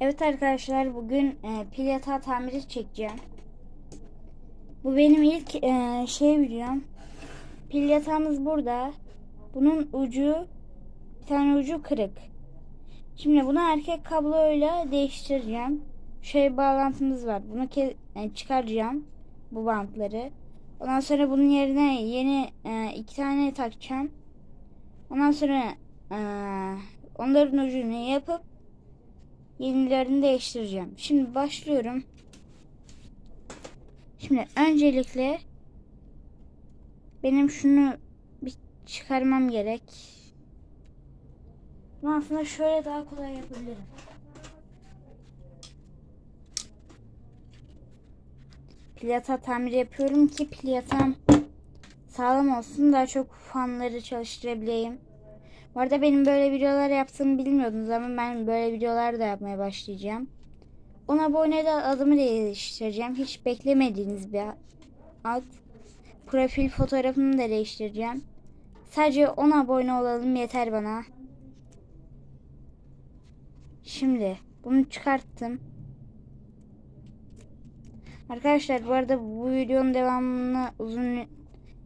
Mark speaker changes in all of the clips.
Speaker 1: Evet arkadaşlar bugün e, pil yatağı tamiri çekeceğim. Bu benim ilk e, şey videom. Pil yatağımız burada. Bunun ucu bir tane ucu kırık. Şimdi bunu erkek kabloyla değiştireceğim. Şöyle bağlantımız var. Bunu ke- e, çıkaracağım. Bu bantları. Ondan sonra bunun yerine yeni e, iki tane takacağım. Ondan sonra e, onların ucunu yapıp yenilerini değiştireceğim. Şimdi başlıyorum. Şimdi öncelikle benim şunu bir çıkarmam gerek. Bunu aslında şöyle daha kolay yapabilirim. Plata tamir yapıyorum ki platam sağlam olsun daha çok fanları çalıştırabileyim. Bu arada benim böyle videolar yaptığımı bilmiyordunuz ama ben böyle videolar da yapmaya başlayacağım. 10 abonede adımı değiştireceğim. Hiç beklemediğiniz bir ad. Profil fotoğrafımı da değiştireceğim. Sadece 10 abone olalım yeter bana. Şimdi bunu çıkarttım. Arkadaşlar bu arada bu videonun devamını uzun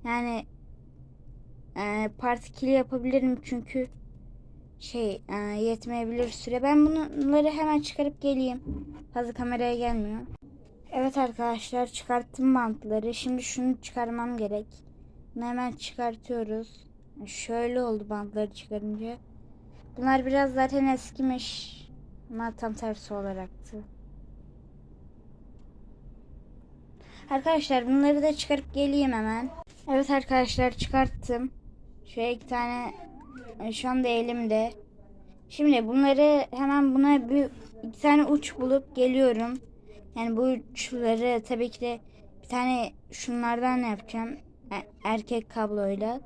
Speaker 1: yani e, part 2 yapabilirim çünkü şey e, yetmeyebilir süre. Ben bunları hemen çıkarıp geleyim. Fazla kameraya gelmiyor. Evet arkadaşlar çıkarttım bantları. Şimdi şunu çıkarmam gerek. Hemen çıkartıyoruz. Şöyle oldu bantları çıkarınca. Bunlar biraz zaten eskimiş. Ama tam tersi olaraktı. Arkadaşlar bunları da çıkarıp geleyim hemen. Evet arkadaşlar çıkarttım. Şöyle iki tane şu anda elimde. Şimdi bunları hemen buna bir iki tane uç bulup geliyorum. Yani bu uçları tabii ki de bir tane şunlardan yapacağım. E- Erkek kabloyla.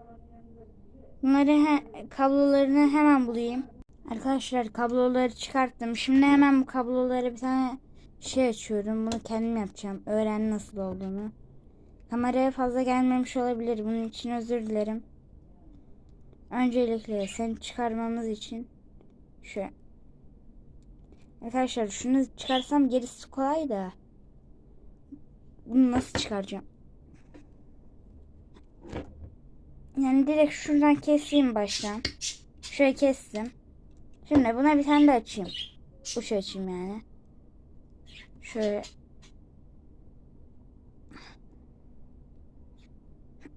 Speaker 1: Bunları he, kablolarını hemen bulayım. Arkadaşlar kabloları çıkarttım. Şimdi hemen bu kabloları bir tane şey açıyorum. Bunu kendim yapacağım. Öğren nasıl olduğunu. Kameraya fazla gelmemiş olabilir. Bunun için özür dilerim. Öncelikle seni çıkarmamız için şu Arkadaşlar şunu çıkarsam gerisi kolay da bunu nasıl çıkaracağım? Yani direkt şuradan keseyim baştan. Şöyle kestim. Şimdi buna bir tane de açayım. Uç açayım yani. Şöyle.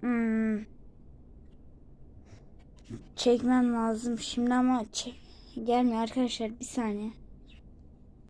Speaker 1: Hmm. Çekmem lazım şimdi ama çek gelmiyor arkadaşlar bir saniye.